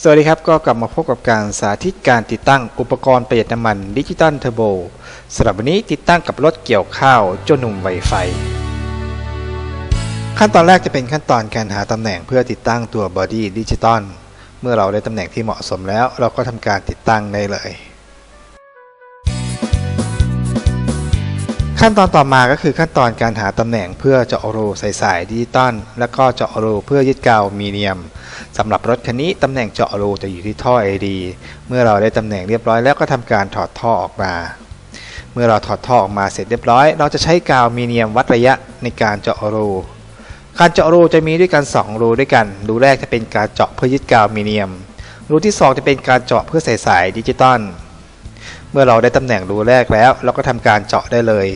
สวัสดีครับ ก็กลับมาพบกับการสาธิตการติดตั้งอุปกรณ์ประหยัดน้ำมันดิจิตอลเทอร์โบสำหรับวันนี้ติดตั้งกับรถเกี่ยวข้าวเจ้าหนุ่มไวไฟ ขั้นตอนแรกจะเป็นขั้นตอนการหาตำแหน่งเพื่อติดตั้งตัวบอดี้ดิจิตอลเมื่อเราได้ตำแหน่งที่เหมาะสมแล้ว เราก็ทำการติดตั้งได้เลย ขั้นตอนต่อมาก็คือขั้นตอนการหาตำแหน่งเพื่อเจาะรูใส่สายดิจิตอลและก็เจาะรูเพื่อยึดกาวมีเนียมสำหรับรถคันนี้ตำแหน่งเจาะรูจะอยู่ที่ท่อ AD เมื่อเราได้ตำแหน่งเรียบร้อยแล้วก็ทำการถอดท่อออกมา เมื่อเราถอดท่อออกมาเสร็จเรียบร้อย เราจะใช้กาวมีเนียมวัดระยะในการเจาะรูการเจาะรูจะมีด้วยกัน 2 รูด้วยกัน รูแรกจะเป็นการเจาะเพื่อยึดกาวมีเนียม รูที่ 2 จะเป็นการเจาะเพื่อใส่สายดิจิตอล เมื่อเราได้ตำแหน่งรูแรกแล้ว เราก็ทำการเจาะได้เลย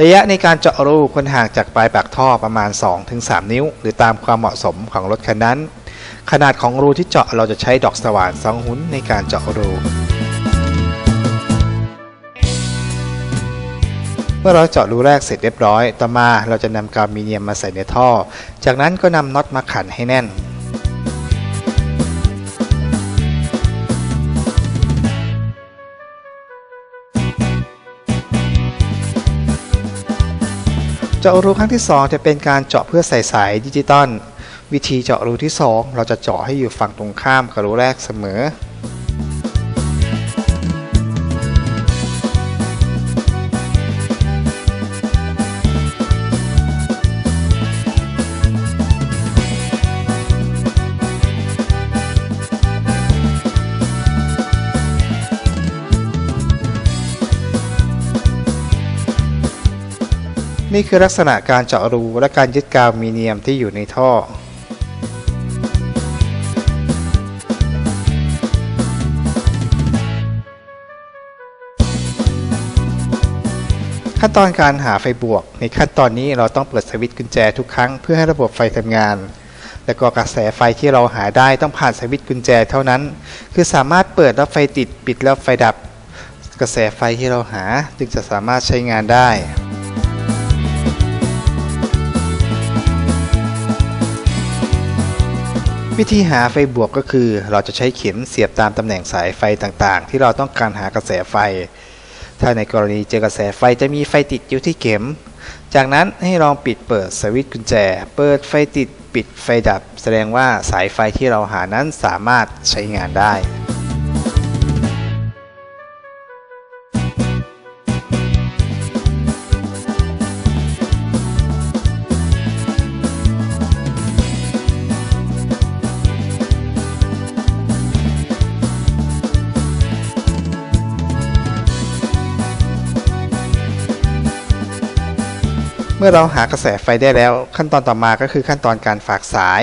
ระยะในการเจาะรูควรห่างจากปลายปากท่อประมาณ 2-3 นิ้ว หรือตามความเหมาะสมของรถคันนั้น ขนาดของรูที่เจาะเราจะใช้ดอกสว่านสองหุ่นในการเจาะรู เมื่อเราเจาะรูแรกเสร็จเรียบร้อย ต่อมาเราจะนำกาวมีเนียมมาใส่ในท่อ จากนั้นก็นำน็อตมาขันให้แน่น เจาะรูครั้งที่ 2 จะเป็นการเจาะเพื่อใส่สายดิจิตอล วิธีเจาะรูที่ 2 เราจะเจาะให้อยู่ฝั่งตรงข้ามกับรูแรกเสมอ นี่คือลักษณะการเจาะรูและการยึดกาวมีเนียมที่อยู่ในท่อ ขั้นตอนการหาไฟบวก ในขั้นตอนนี้เราต้องเปิดสวิตช์กุญแจทุกครั้งเพื่อให้ระบบไฟทำงานและก็กระแสไฟที่เราหาได้ต้องผ่านสวิตช์กุญแจเท่านั้น คือสามารถเปิดแล้วไฟติดปิดแล้วไฟดับ กระแสไฟที่เราหาจึงจะสามารถใช้งานได้ วิธีหาไฟบวกก็คือ เราจะใช้เข็มเสียบตามตำแหน่งสายไฟต่างๆ ที่เราต้องการหากระแสไฟ ถ้าในกรณีเจอกระแสไฟจะมีไฟติดอยู่ที่เข็ม จากนั้นให้ลองปิดเปิดสวิตช์กุญแจ เปิดไฟติดปิดไฟดับ แสดงว่าสายไฟที่เราหานั้นสามารถใช้งานได้ มื่อเราหากระแสไฟได้แล้ว ขั้นตอนต่อมาก็คือขั้นตอนการฝากสาย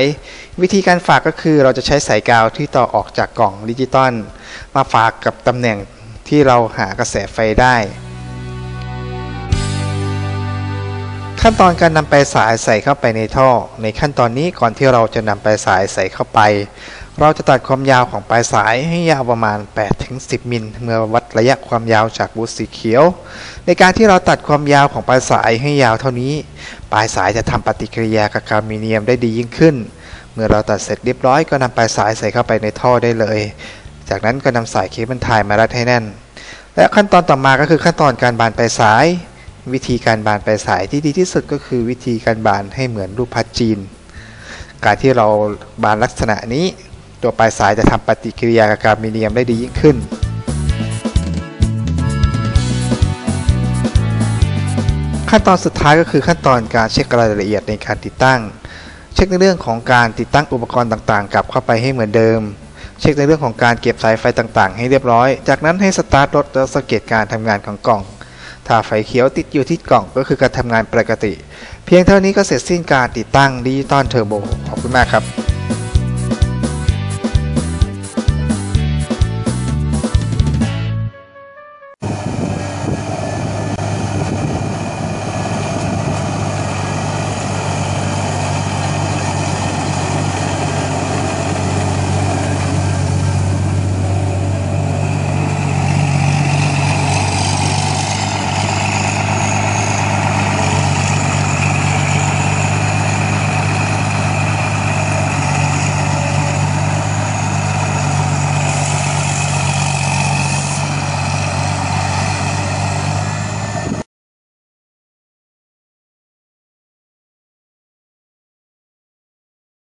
วิธีการฝากก็คือเราจะใช้สายกาวที่ต่อออกจากกล่องดิจิตอลมาฝากกับตำแหน่งที่เราหากระแสไฟได้ ขั้นตอนการนำไปสายใส่เข้าไปในท่อ ในขั้นตอนนี้ก่อนที่เราจะนำไปสายใส่เข้าไป เราจะตัดความยาวของปลายสายให้ยาวประมาณ 8-10 มิลเมื่อวัดระยะความยาวจากบูสสีเขียว ในการที่เราตัดความยาวของปลายสายให้ยาวเท่านี้ ปลายสายจะทำปฏิกิริยากับกามีเนียมได้ดียิ่งขึ้น เมื่อเราตัดเสร็จเรียบร้อยก็นำปลายสายใส่เข้าไปในท่อได้เลย จากนั้นก็นำสายเคเบิลไทยมารัดให้แน่น และขั้นตอนต่อมาก็คือขั้นตอนการบานปลายสาย วิธีการบานปลายสายที่ดีที่สุดก็คือวิธีการบานให้เหมือนรูปพัดจีน การที่เราบานลักษณะนี้ ตัวปลายสายจะทำปฏิกิริยากับกามีเนียมได้ดียิ่งขึ้น ขั้นตอนสุดท้ายก็คือขั้นตอนการเช็ครายละเอียดในการติดตั้ง เช็คในเรื่องของการติดตั้งอุปกรณ์ต่างๆ กลับเข้าไปให้เหมือนเดิม เช็คในเรื่องของการเก็บสายไฟต่างๆ ให้เรียบร้อย จากนั้นให้สตาร์ทรถแล้วสังเกตการทำงานของกล่องถ้าไฟเขียวติดอยู่ที่กล่องก็คือการทำงานปกติ เพียงเท่านี้ก็เสร็จสิ้นการติดตั้งดิจิตอลเทอร์โบขอบคุณมากครับ